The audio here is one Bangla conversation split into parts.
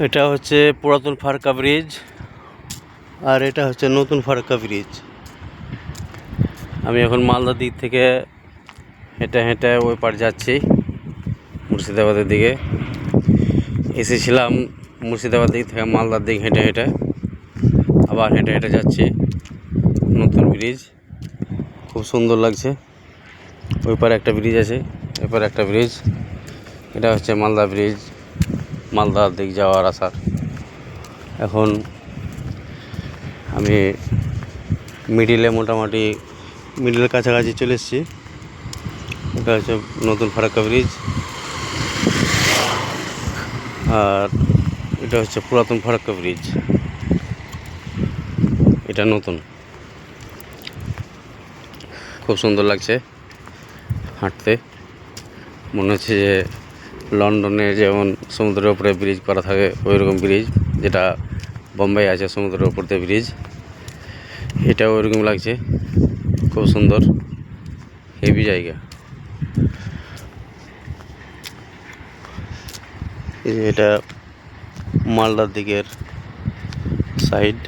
এটা হচ্ছে পুরাতন ফারকা ব্রিজ আর এটা হচ্ছে নতুন ফারাক্কা ব্রিজ। আমি এখন মালদার দিক থেকে হেঁটে হেঁটে ওই পার যাচ্ছি, মুর্শিদাবাদের দিকে। এসেছিলাম মুর্শিদাবাদ দিক থেকে মালদার দিক হেঁটে হেঁটে, আবার হেঁটে হেঁটে যাচ্ছি নতুন ব্রিজ। খুব সুন্দর লাগছে। ওই পারে একটা ব্রিজ আছে এপার একটা ব্রিজ। এটা হচ্ছে মালদা ব্রিজ। মালদার দিক যাওয়ার আসার এখন আমি মিডিলে মোটামুটি মিডিলের কাছাকাছি চলে এসেছি। এটা হচ্ছে নতুন ফারাক্কা ব্রিজ আর এটা হচ্ছে পুরাতন ফারাক্কা ব্রিজ এটা নতুন। খুব সুন্দর লাগছে হাঁটতে। মনে হচ্ছে যে লন্ডনে যেমন সমুদ্রের উপরে ব্রিজ করা থাকে ওই রকম ব্রিজ যেটা বোম্বাই আছে সমুদ্রের দিয়ে ব্রিজ এটাও ওইরকম লাগছে। খুব সুন্দর হেভি জায়গা। এটা মালদার দিকের সাইড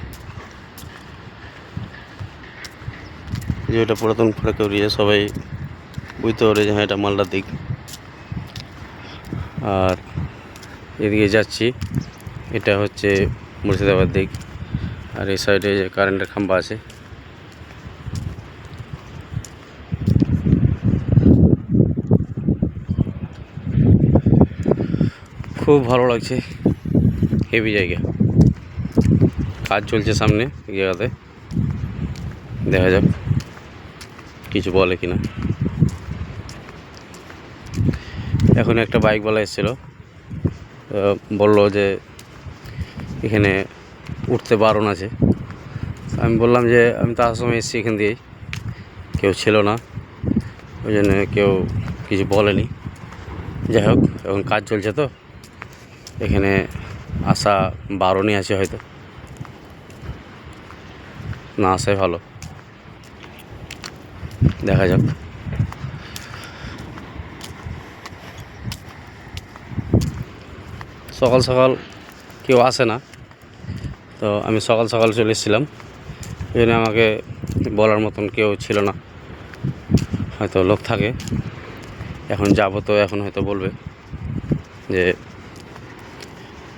যে এটা পুরাতন ফারাক্কা ব্রিজ সবাই বুঝতে পারে যে হ্যাঁ এটা মালদার দিক। আর এদিকে যাচ্ছি। এটা হচ্ছে মুর্শিদাবাদ দিক। আর এই সাইডে যে কারেন্টের খাম্বা আছে। খুব ভালো লাগছে। হেভি জায়গা। কাজ চলছে সামনে এই জায়গাতে। দেখা যাক, কিছু বলে কিনা। এখন একটা বাইকওয়ালা এসেছিল। বলল যে এখানে উঠতে বারণ আছে। আমি বললাম যে আমি তার সময় এসেছি এখান দিয়েই। কেউ ছিল না। ওই জন্য কেউ কিছু বলেনি। যাই হোক, এখন কাজ চলছে তো। এখানে আসা বারণই আছে হয়তো। না আসাই ভালো। দেখা যাক। সকাল সকাল কেউ আসে না। তো আমি সকাল সকাল চলে এসেছিলাম। এই জন্য আমাকে বলার মতন কেউ ছিল না। হয়তো লোক থাকে। এখন যাব তো এখন হয়তো বলবে যে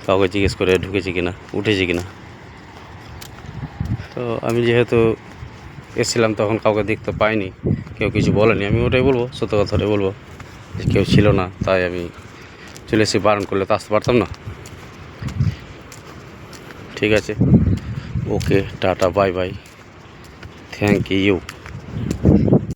কাউকে জিজ্ঞেস করে ঢুকেছি কিনা, উঠেছি কিনা। তো আমি যেহেতু এসেছিলাম তখন কাউকে দেখতে পাইনি, কেউ কিছু বলেনি। আমি ওটাই বলব, সত্য কথাটাই বলব যে কেউ ছিল না, তাই আমি চলে এসে বারণ করলে তো আসতে পারতাম না। ঠিক আছে। Okay, tata, bye bye. Thank you